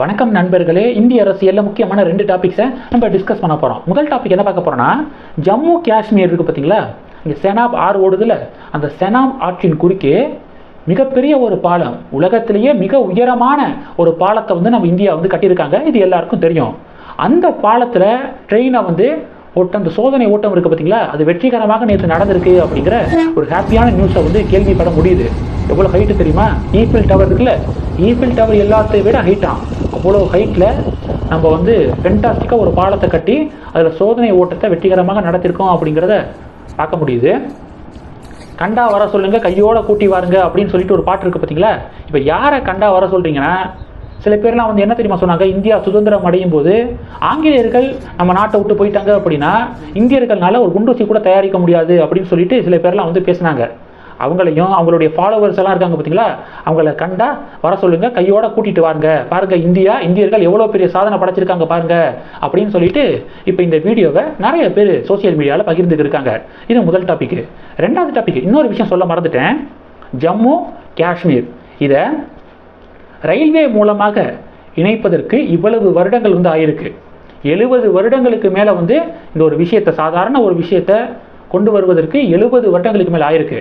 வணக்கம் நண்பர்களே இந்திய அரசியலில் முக்கியமான ரெண்டு டாபிக்ஸை நம்ம டிஸ்கஸ் பண்ண போகிறோம் முதல் டாபிக் என்ன பார்க்க போகிறோம்னா ஜம்மு காஷ்மீர் இருக்குது பார்த்தீங்களா இங்கே செனாப் ஆறு ஓடுதில் அந்த செனாப் ஆற்றின் குறுக்கே மிகப்பெரிய ஒரு பாலம் உலகத்திலேயே மிக உயரமான ஒரு பாலத்தை வந்து நம்ம இந்தியா வந்து கட்டியிருக்காங்க. இது எல்லாருக்கும் தெரியும். அந்த பாலத்தில் ட்ரெயினை வந்து ஓட்டம் அந்த சோதனை ஓட்டம் இருக்குது பார்த்தீங்களா அது வெற்றிகரமாக நேற்று நடந்திருக்கு அப்படிங்கிற ஒரு ஹாப்பியான நியூஸை வந்து கேள்விப்பட முடியுது. எவ்வளோ ஹைட்டு தெரியுமா? ஈஃபில் டவர் இருக்குல்ல ஈஃபில் டவர் எல்லாத்தையும் விட ஹைட்டான் அவ்வளோ ஹைட்டில் நம்ம வந்து ஃபென்டாஸ்டிக்காக ஒரு பாலத்தை கட்டி அதில் சோதனை ஓட்டத்தை வெற்றிகரமாக நடத்திருக்கோம் அப்படிங்கிறத பார்க்க முடியுது. கண்டா வர சொல்லுங்கள் கையோட கூட்டி வாருங்க அப்படின்னு சொல்லிட்டு ஒரு பாட்டு இருக்குது பார்த்தீங்களா இப்போ யாரை கண்டா வர சொல்கிறீங்கன்னா சில பேர்லாம் வந்து என்ன தெரியுமா சொன்னாங்க? இந்தியா சுதந்திரம் அடையும் போது ஆங்கிலேயர்கள் நம்ம நாட்டை விட்டு போயிட்டாங்க அப்படின்னா இந்தியர்கள்னால ஒரு குண்டூசி கூட தயாரிக்க முடியாது அப்படின்னு சொல்லிட்டு சில பேர்லாம் வந்து பேசினாங்க. அவங்களையும் அவங்களுடைய ஃபாலோவர்ஸ் எல்லாம் இருக்காங்க பார்த்தீங்களா அவங்கள கண்டா வர சொல்லுங்க கையோட கூட்டிட்டு வாருங்க பாருங்க இந்தியா இந்தியர்கள் எவ்வளோ பெரிய சாதனை படைச்சிருக்காங்க பாருங்க அப்படின்னு சொல்லிட்டு இப்போ இந்த வீடியோவை நிறைய பேர் சோஷியல் மீடியாவில் பகிர்ந்துட்டு இருக்காங்க. இது முதல் டாபிக் ரெண்டாவது டாபிக் இன்னொரு விஷயம் சொல்ல மறந்துட்டேன். ஜம்மு காஷ்மீர். இதை ரயில்வே மூலமாக இணைப்பதற்கு இவ்வளவு வருடங்கள் வந்து ஆயிருக்கு. எழுபது வருடங்களுக்கு மேலே வந்து இந்த ஒரு விஷயத்தை சாதாரண ஒரு விஷயத்தை கொண்டு வருவதற்கு எழுபது வருடங்களுக்கு மேலே ஆயிருக்கு.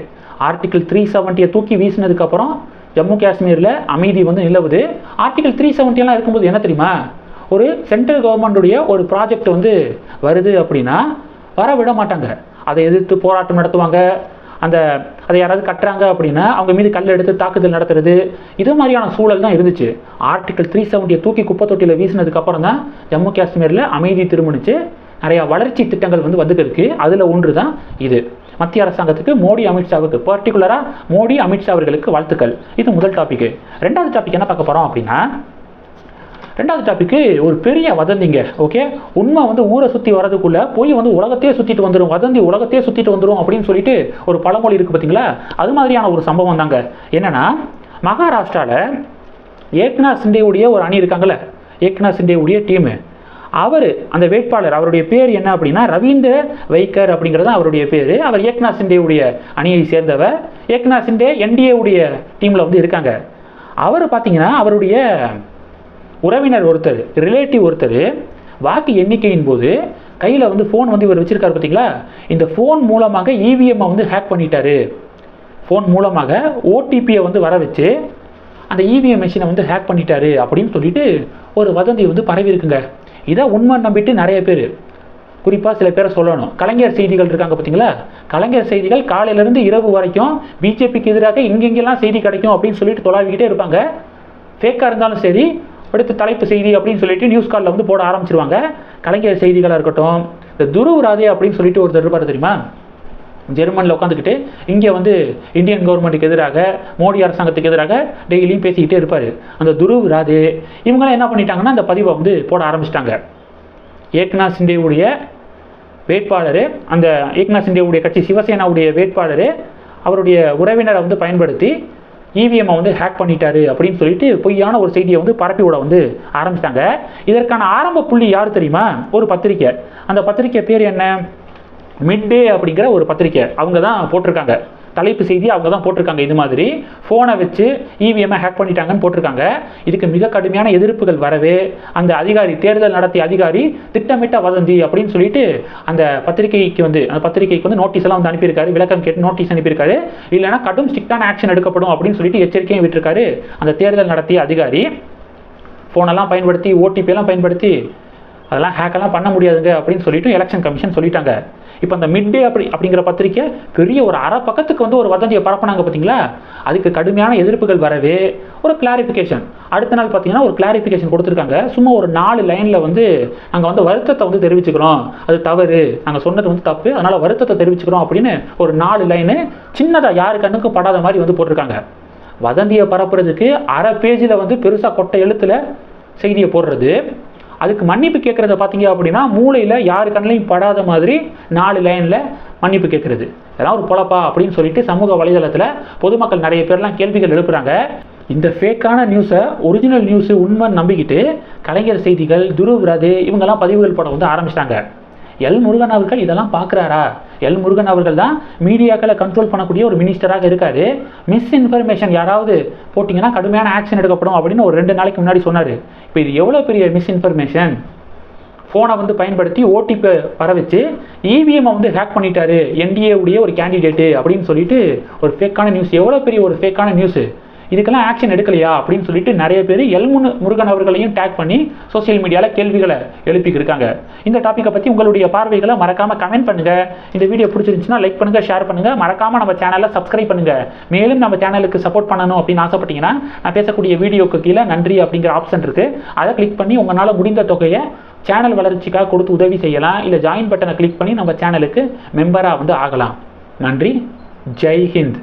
ஆர்டிகிள் த்ரீ செவன்ட்டியை தூக்கி வீசினதுக்கப்புறம் ஜம்மு காஷ்மீரில் அமைதி வந்து நிலவுது. ஆர்டிகிள் த்ரீ செவன்ட்டியெல்லாம் இருக்கும்போது என்ன தெரியுமா? ஒரு சென்ட்ரல் கவர்மெண்ட்டுடைய ஒரு ப்ராஜெக்ட் வந்து வருது அப்படின்னா வர விட மாட்டாங்க. அதை எதிர்த்து போராட்டம் நடத்துவாங்க. அந்த அதை யாராவது கட்டுறாங்க அப்படின்னா அவங்க மீது கல் எடுத்து தாக்குதல் நடத்துறது. இது மாதிரியான சூழல் தான் இருந்துச்சு. ஆர்டிகல் த்ரீ செவன்ட்டியை தூக்கி குப்பை தொட்டியில் வீசினதுக்கப்புறம் தான் ஜம்மு காஷ்மீரில் அமைதி திரும்பினுச்சு. நிறையா வளர்ச்சி திட்டங்கள் வந்து வந்துட்டு அதில் ஒன்று தான் இது. மத்திய அரசாங்கத்துக்கு மோடி அமித்ஷாவுக்கு பர்டிகுலராக மோடி அமித்ஷா அவர்களுக்கு வாழ்த்துக்கள். இது முதல் டாபிக் ரெண்டாவது டாபிக் என்ன பார்க்க போகிறோம் அப்படின்னா ரெண்டாவது டாபிக்கு ஒரு பெரிய வதந்திங்க ஓகே உண்மை வந்து ஊரை சுற்றி வரதுக்குள்ளே போய் வந்து உலகத்தையே சுற்றிட்டு வந்துடும் வதந்தி உலகத்தையே சுற்றிட்டு வந்துடும் அப்படின்னு சொல்லிட்டு ஒரு பழமொழி இருக்குது பார்த்தீங்களா? அது மாதிரியான ஒரு சம்பவம் தாங்க. என்னென்னா மகாராஷ்டிராவில் ஏக்நாத் சிண்டேவுடைய ஒரு அணி இருக்காங்களே ஏக்நாத் சிண்டேவுடைய டீமு அவர் அந்த வேட்பாளர் அவருடைய பேர் என்ன அப்படின்னா ரவீந்திர வைக்கர் அப்படிங்கிறது தான் அவருடைய பேர். அவர் ஏக்நாத் சிண்டேவுடைய அணியை சேர்ந்தவர். ஏக்னா சிண்டே என்டிஏவுடைய டீமில் வந்து இருக்காங்க. அவர் பார்த்தீங்கன்னா அவருடைய உறவினர் ஒருத்தர் ரிலேட்டிவ் ஒருத்தர் வாக்கு எண்ணிக்கையின் போது கையில் வந்து ஃபோன் வந்து இவர் வச்சிருக்காரு பார்த்தீங்களா இந்த ஃபோன் மூலமாக இவிஎம்மை வந்து ஹேக் பண்ணிட்டாரு. ஃபோன் மூலமாக ஓடிபியை வந்து வர வச்சு அந்த இவிஎம் மிஷினை வந்து ஹேக் பண்ணிட்டாரு அப்படின்னு சொல்லிட்டு ஒரு வதந்தி வந்து பரவி இருக்குங்க. இதை உண்மை நம்பிட்டு நிறைய பேர் குறிப்பாக சில பேரை சொல்லணும். கலைஞர் செய்திகள் இருக்காங்க பார்த்தீங்களா? கலைஞர் செய்திகள் காலையிலேருந்து இரவு வரைக்கும் பிஜேபிக்கு எதிராக இங்கெங்கெல்லாம் செய்தி கிடைக்கும் அப்படின்னு சொல்லிட்டு தொலாவிக்கிட்டே இருப்பாங்க. ஃபேக்காக இருந்தாலும் சரி அடுத்து தலைப்பு செய்தி அப்படின்னு சொல்லிட்டு நியூஸ் காலில் வந்து போட ஆரம்பிச்சிருவாங்க. கலைஞர் செய்திகளாக இருக்கட்டும் இந்த துருவ் ராதே அப்படின்னு சொல்லிட்டு ஒருத்தர் இருப்பார் தெரியுமா? ஜெர்மனில் உட்காந்துக்கிட்டு இங்கே வந்து இந்தியன் கவர்மெண்ட்டுக்கு எதிராக மோடி அரசாங்கத்துக்கு எதிராக டெய்லியும் பேசிக்கிட்டே இருப்பார். அந்த துருவ் ராதே இவங்களாம் என்ன பண்ணிட்டாங்கன்னா அந்த பதிவை வந்து போட ஆரம்பிச்சிட்டாங்க. ஏக்நாத் சிண்டேவுடைய வேட்பாளர் அந்த ஏக்நாத் சிண்டேவுடைய கட்சி சிவசேனாவுடைய வேட்பாளர் அவருடைய உறவினரை வந்து பயன்படுத்தி இவிஎம்மை வந்து ஹேக் பண்ணிட்டாரு அப்படின்னு சொல்லிட்டு பொய்யான ஒரு செய்தியை வந்து பரப்பி விட வந்து ஆரம்பிச்சிட்டாங்க. இதற்கான ஆரம்ப புள்ளி யார் தெரியுமா? ஒரு பத்திரிக்கை அந்த பத்திரிக்கை பேர் என்ன? மிட் டே அப்படிங்கிற ஒரு பத்திரிக்கை. அவங்க தான் போட்டிருக்காங்க. தலைப்பு செய்தி அவங்க தான் போட்டிருக்காங்க. இது மாதிரி ஃபோனை வச்சு இவிஎம்ஐ ஹேக் பண்ணிட்டாங்கன்னு போட்டிருக்காங்க. இதுக்கு மிக கடுமையான எதிர்ப்புகள் வரவே அந்த அதிகாரி தேர்தல் நடத்திய அதிகாரி திட்டமிட்ட வதந்தி அப்படின்னு சொல்லிட்டு அந்த பத்திரிகைக்கு வந்து அந்த பத்திரிகைக்கு வந்து நோட்டீஸ் எல்லாம் வந்து அனுப்பியிருக்காரு. விளக்கம் கேட்டு நோட்டீஸ் அனுப்பியிருக்காரு. இல்லைனா கடும் ஸ்ட்ரிக்டான ஆக்ஷன் எடுக்கப்படும் அப்படின்னு சொல்லிட்டு எச்சரிக்கையும் விட்டுருக்காரு. அந்த தேர்தல் நடத்திய அதிகாரி ஃபோனெல்லாம் பயன்படுத்தி ஓடிபி எல்லாம் பயன்படுத்தி அதெல்லாம் ஹேக்கெல்லாம் பண்ண முடியாதுங்க அப்படின்னு சொல்லிட்டு எலெக்ஷன் கமிஷன் சொல்லிட்டாங்க. இப்போ அந்த மிட் டே அப்படி அப்படிங்கிற பத்திரிக்கை பெரிய ஒரு அரை பக்கத்துக்கு வந்து ஒரு வதந்தியை பரப்புனாங்க பார்த்தீங்களா அதுக்கு கடுமையான எதிர்ப்புகள் வரவே ஒரு கிளாரிஃபிகேஷன் அடுத்த நாள் பார்த்தீங்கன்னா ஒரு கிளாரிஃபிகேஷன் கொடுத்துருக்காங்க. சும்மா ஒரு நாலு லைனில் வந்து நாங்கள் வந்து வருத்தத்தை வந்து தெரிவிச்சுக்கிறோம். அது தவறு. நாங்கள் சொன்னது வந்து தப்பு. அதனால் வருத்தத்தை தெரிவிச்சுக்கிறோம் அப்படின்னு ஒரு நாலு லைனு சின்னதாக யாரு கண்ணுக்கும் படாத மாதிரி வந்து போட்டிருக்காங்க. வதந்தியை பரப்புறதுக்கு அரை பேஜில் வந்து பெருசாக கொட்டை எழுத்தில் செய்தியை போடுறது. அதுக்கு மன்னிப்பு கேட்குறத பார்த்தீங்க அப்படின்னா மூளையில் யாரு கண்ணிலையும் படாத மாதிரி நாலு லைனில் மன்னிப்பு கேட்குறது. இதெல்லாம் ஒரு பொழப்பா அப்படின்னு சொல்லிட்டு சமூக வலைதளத்தில் பொதுமக்கள் நிறைய பேர்லாம் கேள்விகள் எழுப்புறாங்க. இந்த ஃபேக்கான நியூஸை ஒரிஜினல் நியூஸு உண்மை நம்பிக்கிட்டு கலைஞர் செய்திகள் துருவிரது இவங்கெல்லாம் பதிவுகள் போட வந்து ஆரம்பிச்சிட்டாங்க. எல் முருகன் அவர்கள் இதெல்லாம் பார்க்குறாரா? எல் முருகன் அவர்கள் தான் மீடியாக்களை கண்ட்ரோல் பண்ணக்கூடிய ஒரு மினிஸ்டராக இருக்காரு. மிஸ் இன்ஃபர்மேஷன் யாராவது போட்டிங்கன்னா கடுமையான ஆக்ஷன் எடுக்கப்படும் அப்படின்னு ஒரு ரெண்டு நாளைக்கு முன்னாடி சொன்னார். இப்போ இது எவ்வளோ பெரிய மிஸ்இன்ஃபர்மேஷன் ஃபோனை வந்து பயன்படுத்தி ஓடிபி வர வச்சு இவிஎம்மை வந்து ஹேக் பண்ணிட்டாரு. என்டிஏ உடைய ஒரு கேண்டிடேட்டு அப்படின்னு சொல்லிட்டு ஒரு ஃபேக்கான நியூஸ் எவ்வளோ பெரிய ஒரு ஃபேக்கான நியூஸு இதுக்கெல்லாம் ஆக்ஷன் எடுக்கலையா அப்படின்னு சொல்லிட்டு நிறைய பேர் எல்முனு முருகன் அவர்களையும் டேக் பண்ணி சோஷியல் மீடியாவில் கேள்விகளை எழுப்பிக்கிருக்காங்க. இந்த டாப்பிக்கை பற்றி உங்களுடைய பார்வைகளை மறக்காமல் கமெண்ட் பண்ணுங்கள் இந்த வீடியோ பிடிச்சிருந்துச்சுன்னா லைக் பண்ணுங்கள் ஷேர் பண்ணுங்கள் மறக்காமல் நம்ம சேனலை சப்ஸ்கிரைப் பண்ணுங்கள் மேலும் நம்ம சேனலுக்கு சப்போர்ட் பண்ணணும் அப்படின்னு ஆசைப்பட்டீங்கன்னா நான் பேசக்கூடிய வீடியோக்கு கீழே நன்றி அப்படிங்கிற ஆப்ஷன் இருக்குது அதை கிளிக் பண்ணி உங்களால் முடிந்த தொகையை சேனல் வளர்ச்சிக்காக கொடுத்து உதவி செய்யலாம். இல்லை ஜாயின் பட்டனை கிளிக் பண்ணி நம்ம சேனலுக்கு மெம்பராக வந்து ஆகலாம். நன்றி. ஜெய் ஹிந்த்.